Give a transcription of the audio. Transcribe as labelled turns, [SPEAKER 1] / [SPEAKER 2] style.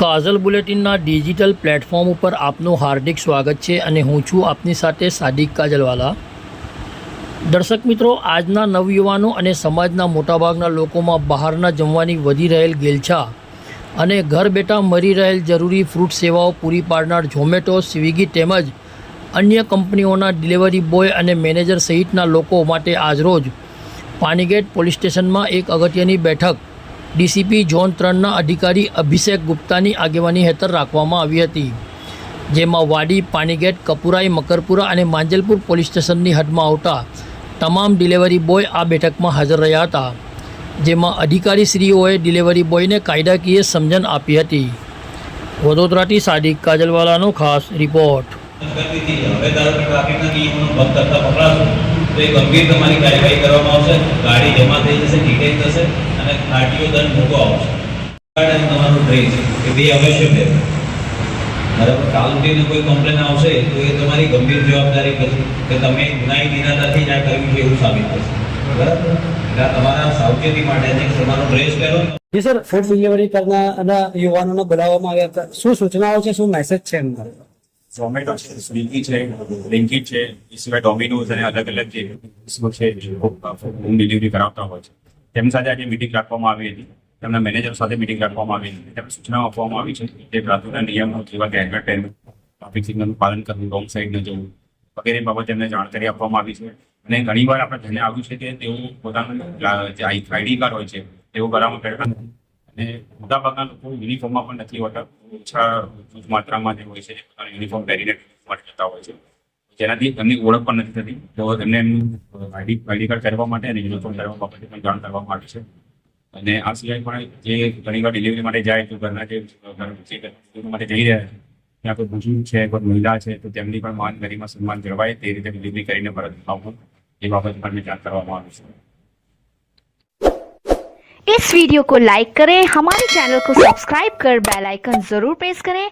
[SPEAKER 1] કાઝલ બુલેટિનના digital platform ઉપર આપનું હાર્દિક સ્વાગત છે અને હું છું આપની સાથે સાદિક કાજલવાલા. દર્શક મિત્રો, આજના નવયુવાનો અને સમાજના મોટાભાગના લોકોમાં બહારના જમવાની વધી રહેલ ગેલછા અને ઘર બેઠા મળી રહેલ જરૂરી ફ્રૂટ સેવાઓ પૂરી પાડનાર ઝોમેટો, સ્વિગી તેમજ અન્ય કંપનીઓના ડિલિવરી બોય અને મેનેજર સહિતના લોકો માટે આજરોજ પાનીગેટ પોલીસ સ્ટેશનમાં એક અગત્યની બેઠક ડીસીપી ઝોન ત્રણના અધિકારી અભિષેક ગુપ્તાની આગેવાની હેઠળ રાખવામાં આવી હતી, જેમાં વાડી, પાણીગેટ, કપુરાઈ, મકરપુરા અને માંજલપુર પોલીસ સ્ટેશનની હદમાં આવતા તમામ ડિલિવરી બોય આ બેઠકમાં હાજર રહ્યા હતા, જેમાં અધિકારીશ્રીઓએ ડિલિવરી બોયને કાયદાકીય સમજણ આપી હતી. વડોદરાથી સાદિક કાજલવાલાનો ખાસ રિપોર્ટ.
[SPEAKER 2] ગંભીર તમારી કાર્યવાહી કરવામાં આવશે, ગાડી જમા થઈ જશે થશે અને આરટીઓ દંડ મોટો આવશે. કાર્ડ તમારું ડ્રેસ એ બે અવશ્ય છે બરાબર કાલ ઉઠીને કોઈ કમ્પ્લેન આવશે તો એ તમારી ગંભીર જવાબદારી પછી કે તમે ગુનાઈ ઇરાદાથી જ આ કર્યું છે એવું સાબિત થશે. બરાબર? એટલે તમારા સાવચેતી માટે છે. તમારો ડ્રેસ પહેરો
[SPEAKER 3] જી સર ફૂડ ડિલિવરી કરનારા યુવાનોને બોલાવવામાં આવ્યા હતા. શું સૂચનાઓ છે? શું મેસેજ છે એમનો?
[SPEAKER 4] ઝોમેટો છે સ્વિગી છે બ્લિંકિટ છે એ સિવાય ડોમિનોઝ અને અલગ અલગ જે છે જે હોમ ડિલિવરી કરાવતા હોય છે. તેમની સાથે આજે મિટિંગ રાખવામાં આવી હતી. તેમના મેનેજર સાથે મિટિંગ રાખવામાં આવી હતી. તેમને સૂચનાઓ આપવામાં આવી છે જે ટ્રાફિકના નિયમો જેવા કે હેલ્મેટ પહેરવું ટ્રાફિક સિગ્નલનું પાલન કરવું રોંગ સાઈડ ન જવું વગેરે બાબતે તેમને જાણકારી આપવામાં આવી છે. અને ઘણીવાર આપણે ધ્યાને આવ્યું છે કે તેઓ પોતાનું આઈડી કાર્ડ હોય છે, તેઓ કરાવવા પહેરતા અને મોટાભાગના લોકો યુનિફોર્મમાં પણ નથી હોતા. ઓછા માત્રામાં જે હોય છે પોતાનું યુનિફોર્મ પહેરીને માટે જતા હોય છે. જેનાથી એમની ઓળખ પણ નથી થતી તો એમને એમનું આઈડી આઈડી કાર્ડ કરવા માટે અને યુનિફોર્મ કરવા બાબતે પણ જાણ કરવામાં આવી છે અને આ સિવાય પણ જે ઘણીવાર ડિલિવરી માટે જાય તો ઘરના જે ઘર જે delivery માટે જઈ રહ્યા છે ત્યાં કોઈ બુજુર્ગ છે કોઈ મહિલા છે તો તેમની પણ માન ગરિમા સન્માન જળવાય તે રીતે ડિલિવરી કરીને પરત આવવું એ બાબત પણ જાણ કરવામાં આવી છે
[SPEAKER 5] इस वीडियो को लाइक करें हमारे चैनल को सब्सक्राइब कर बेल आइकन जरूर प्रेस करें